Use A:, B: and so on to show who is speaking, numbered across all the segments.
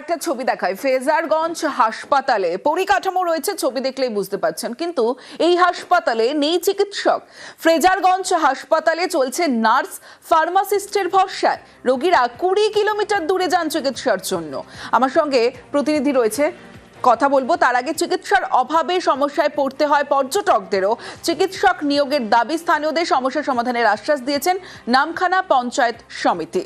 A: একটা ছবি দেখায়। ফেজারগঞ্জ হাসপাতালে পরিকাঠামো রয়েছে, ছবি দেখলেই বুঝতে পারছেন। কিন্তু এই হাসপাতালে নেই চিকিৎসক। ফ্রেজারগঞ্জ হাসপাতালে চলছে নার্স ফার্মাসিস্টের ভরসায়। রোগীরা কুড়ি কিলোমিটার দূরে যান চিকিৎসার জন্য। আমার সঙ্গে প্রতিনিধি রয়েছে, কথা বলব। তার আগে চিকিৎসার অভাবে সমস্যায় পড়তে হয় পর্যটকদেরও। চিকিৎসক নিয়োগের দাবি স্থানীয়দের সমস্যা সমাধানের আশ্বাস দিয়েছেন নামখানা পঞ্চায়েত সমিতি।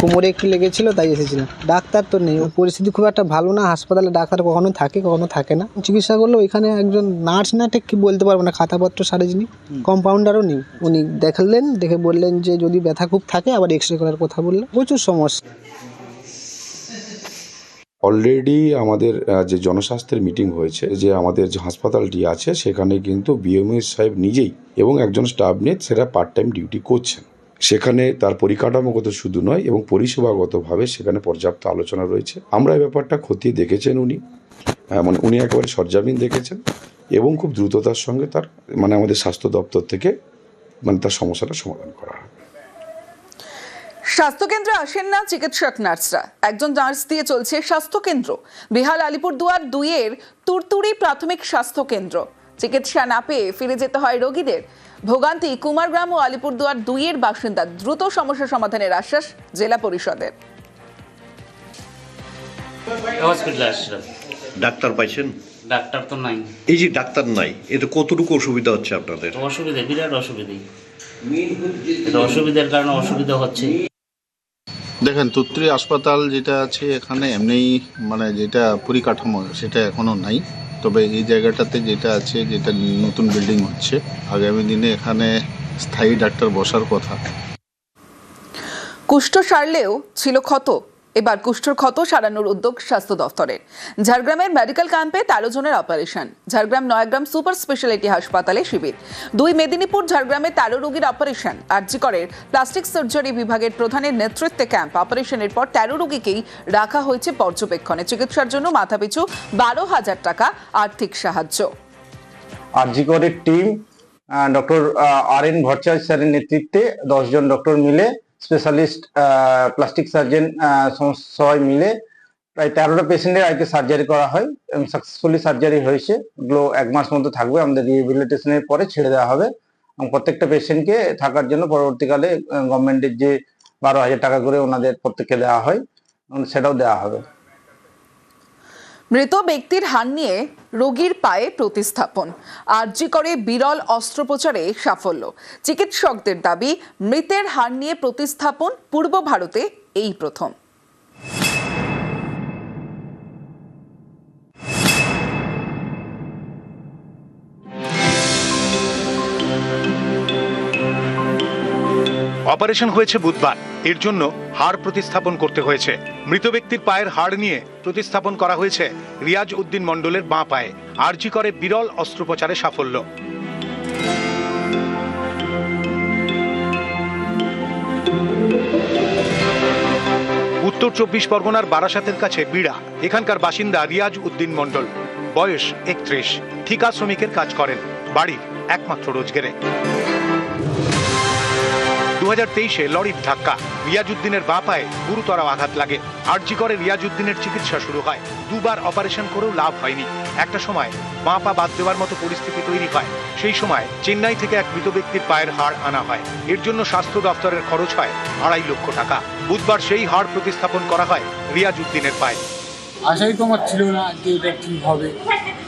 B: কোমরে একটু লেগেছিল তাই এসেছিলাম ডাক্তার তো নেই পরিস্থিতি খুব একটা ভালো না হাসপাতালে ডাক্তার কখনো থাকে কখনো থাকে না। চিকিৎসা করলে ওইখানে একজন নার্স না ঠিক কি বলতে পারব না খাতাপত্র সারে যিনি কম্পাউন্ডারও নেই। উনি দেখালেন দেখে বললেন যে যদি ব্যথা খুব থাকে আবার এক্স রে করার কথা বললেন প্রচুর সমস্যা।
C: অলরেডি আমাদের যে জনস্বাস্থ্যের মিটিং হয়েছে যে আমাদের যে হাসপাতালটি আছে সেখানে কিন্তু বিএমএ সাহেব নিজেই এবং একজন স্টাফ নিয়ে সেটা পার্ট টাইম ডিউটি করছেন। সেখানে তার পরিকাঠামোগত শুধু নয় এবং পরিষেবাগতভাবে সেখানে পর্যাপ্ত আলোচনা রয়েছে। আমরা এই ব্যাপারটা খতিয়ে দেখেছেন উনি। আহ, মানে উনি একেবারে সরজামিন দেখেছেন এবং খুব দ্রুততার সঙ্গে তার মানে আমাদের স্বাস্থ্য দপ্তর থেকে মানে তার সমস্যাটা সমাধান করা হয়।
A: স্বাস্থ্যকেন্দ্রে আসেন না চিকিৎসক নার্সরা। একজন নার্স দিয়ে চলছে স্বাস্থ্যকেন্দ্র। বিহাল আলিপুরদুয়ার দুইয়ের তুরতুরি প্রাথমিক স্বাস্থ্যকেন্দ্র। চিকিৎসা না পেয়ে ফিরে যেতে হয় রোগীদের। ভোগান্তি কুমারগ্রাম ও আলিপুরদুয়ার দুইয়ের বাসিন্দা দ্রুত সমস্যা সমাধানের আশ্বাস জেলা পরিষদের।
D: ডাক্তার পাইছেন?
E: ডাক্তার তো নাই।
D: এই যে ডাক্তার নাই এতে কতটুকু অসুবিধা হচ্ছে আপনাদের?
E: অসুবিধা বিরাট অসুবিধা। অসুবিধার কারণে অসুবিধা হচ্ছে।
F: দেখেন তুত্রি হাসপাতাল যেটা আছে এখানে এমনি মানে যেটা পরিকাঠামো সেটা এখনও নাই। তবে এই জায়গাটাতে যেটা আছে, যেটা নতুন বিল্ডিং হচ্ছে, আগামী দিনে এখানে স্থায়ী ডাক্তার বসার কথা।
A: কুষ্ঠ সারলেও ছিল ক্ষত। এবার কুষ্ঠর ক্ষত সারানোর উদ্যোগ স্বাস্থ্য দফতরের। ঝাড়গ্রামের মেডিকেল ক্যাম্পে তেরো জনের operation. Jhargram Nayagram super speciality হাসপাতালে শিবির। দুই মেদিনীপুর ঝাড়গ্রামে তেরো রোগীর অপারেশন। আরজিকরের প্লাস্টিক সার্জারি বিভাগের প্রধানের নেতৃত্বে ক্যাম্প। অপারেশনের পর তেরো রোগীকেই রাখা হয়েছে পর্যবেক্ষণে। চিকিৎসার জন্য মাথাপিছু বারো হাজার টাকা আর্থিক সাহায্য।
G: আরজিকরের team doctor R N Bhattacharya স্যারের নেতৃত্বে দশজন ডক্টর মিলে স্পেশালিস্ট প্লাস্টিক সার্জন সবাই মিলে প্রায় তেরোটা পেশেন্টের আজকে সার্জারি করা হয় এবং সাকসেসফুলি সার্জারি হয়েছে। এগুলো এক মাস মতো থাকবে। আমাদের রিহেবিলিটেশনের পরে ছেড়ে দেওয়া হবে। এবং প্রত্যেকটা পেশেন্টকে থাকার জন্য পরবর্তীকালে গভর্নমেন্টের যে বারো হাজার টাকা করে ওনাদের প্রত্যেককে দেওয়া হয়। সেটাও দেওয়া হবে।
A: মৃত ব্যক্তির হার নিয়ে রোগীর পায়ে প্রতিস্থাপন। আরজি করে বিরল অস্ত্রোপচারে সাফল্য। চিকিৎসকদের দাবি, মৃতের হার নিয়ে প্রতিস্থাপন পূর্ব ভারতে এই প্রথম।
H: অপারেশন হয়েছে বুধবার। এর জন্য হাড় প্রতিস্থাপন করতে হয়েছে। মৃত ব্যক্তির পায়ের হাড় নিয়ে প্রতিস্থাপন করা হয়েছে রিয়াজ উদ্দিন মণ্ডলের বাঁ পায়ে। আরজি করে বিরল অস্ত্রোপচারে সাফল্য। উত্তর চব্বিশ পরগনার বারাসাতের কাছে বিড়া। এখানকার বাসিন্দা রিয়াজ উদ্দিন মণ্ডল। বয়স একত্রিশ। ঠিকা শ্রমিকের কাজ করেন। বাড়ির একমাত্র রোজগেরে। দু তেইশে লরির ধাক্কা। রিয়াজুদ্দিনের বাঁ পায়ে গুরুতর আঘাত লাগে। আরজি করে রিয়াজউদ্দিনের চিকিৎসা শুরু হয়। দুবার অপারেশন করেও লাভ হয়নি। একটা সময় বাঁ পা বাদ দেওয়ার মতো পরিস্থিতি তৈরি হয়। সেই সময় চেন্নাই থেকে এক মৃত ব্যক্তির পায়ের হাড় আনা হয়। এর জন্য স্বাস্থ্য দপ্তরের খরচ হয় আড়াই লক্ষ টাকা। বুধবার সেই হাড় প্রতিস্থাপন করা হয় রিয়াজুদ্দিনের পায়ে।
I: আশাই তো আমার ছিল না যে এটা ঠিক হবে।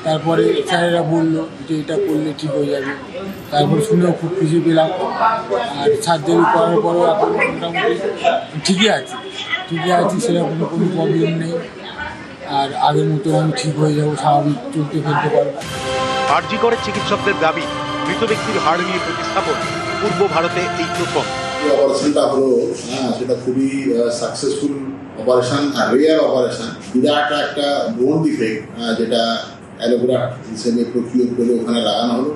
I: তারপরে স্যারেরা বলল যে এটা করলে ঠিক হয়ে যাবে। তারপরে শুনেও খুব খুশি পেলাম। আর সার্জারি করার পরেও এখন মোটামুটি ঠিকই আছে। ঠিকই আছি সেরকম কোনো প্রবলেম নেই। আর আগের মতো আমি ঠিক হয়ে যাব স্বাভাবিক চলতে ফেলতে পারব।
H: আরজি করে চিকিৎসকদের দাবি মৃত ব্যক্তির হাড় নিয়ে প্রতিস্থাপন পূর্ব ভারতে এই প্রথম।
J: অপারেশনটা হলো হ্যাঁ সেটা খুবই সাকসেসফুল অপারেশন আর রেয়ার অপারেশন বিরাট একটা বোন ডিফেক্ট যেটা অ্যালোগ্রাফ হিসেবে প্রকিওর করে ওখানে লাগানো হলো।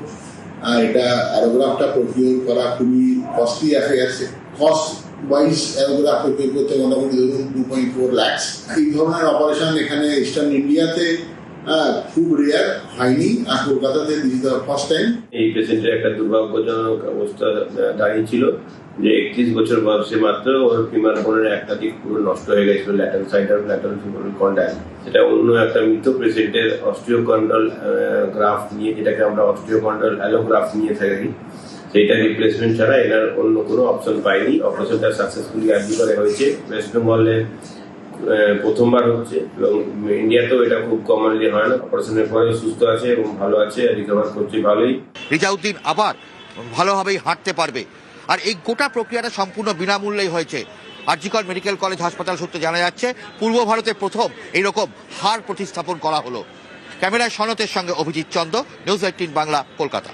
J: আর এটা অ্যালোগ্রাফটা প্রকিওর করা খুবই costly affairs cost wise allograph procure করতে মোটামুটি ধরুন টু পয়েন্ট ফোর ল্যাক্স এই ধরনের অপারেশন এখানে ইস্টার্ন ইন্ডিয়াতে খুব রেয়ার হয়নি আর কলকাতাতে দিস দ্য ফার্স্ট টাইম
K: এই পেশেন্টের একটা দুর্ভাগ্যজনক অবস্থা দাঁড়িয়েছিল যে একত্রিশ বছর বয়সে মাত্র ওর ফিমার বোনের একটা দিক পুরো নষ্ট হয়ে গেছিল ল্যাটার সাইড আর কন্ডাইল সেটা অন্য একটা মৃত পেশেন্টের অস্টিওকন্ডল গ্রাফ নিয়ে, যেটাকে আমরা অস্টিওকন্ডল অ্যালোগ্রাফ নিয়ে থাকি, সেইটা রিপ্লেসমেন্ট ছাড়া এনার অন্য কোনো অপশন পাইনি। অপারেশনটা সাকসেসফুলি আর্জি করে হয়েছে। ওয়েস্ট বেঙ্গলে প্রথমবার হচ্ছে এবং ইন্ডিয়াতেও এটা খুব কমনলি হয় না। অপারেশনের পরে সুস্থ আছে এবং ভালো আছে রিকভার করছে ভালোই।
L: রিজাউদ্দিন আবার ভালোভাবেই হাঁটতে পারবে। আর এই গোটা প্রক্রিয়াটা সম্পূর্ণ বিনামূল্যেই হয়েছে। আরজিকর মেডিকেল কলেজ হাসপাতাল সূত্রে জানা যাচ্ছে, পূর্ব ভারতে প্রথম এইরকম হার প্রতিস্থাপন করা হলো। ক্যামেরায় সনতের সঙ্গে অভিজিৎ চন্দ নিউজ এইটিন বাংলা, কলকাতা।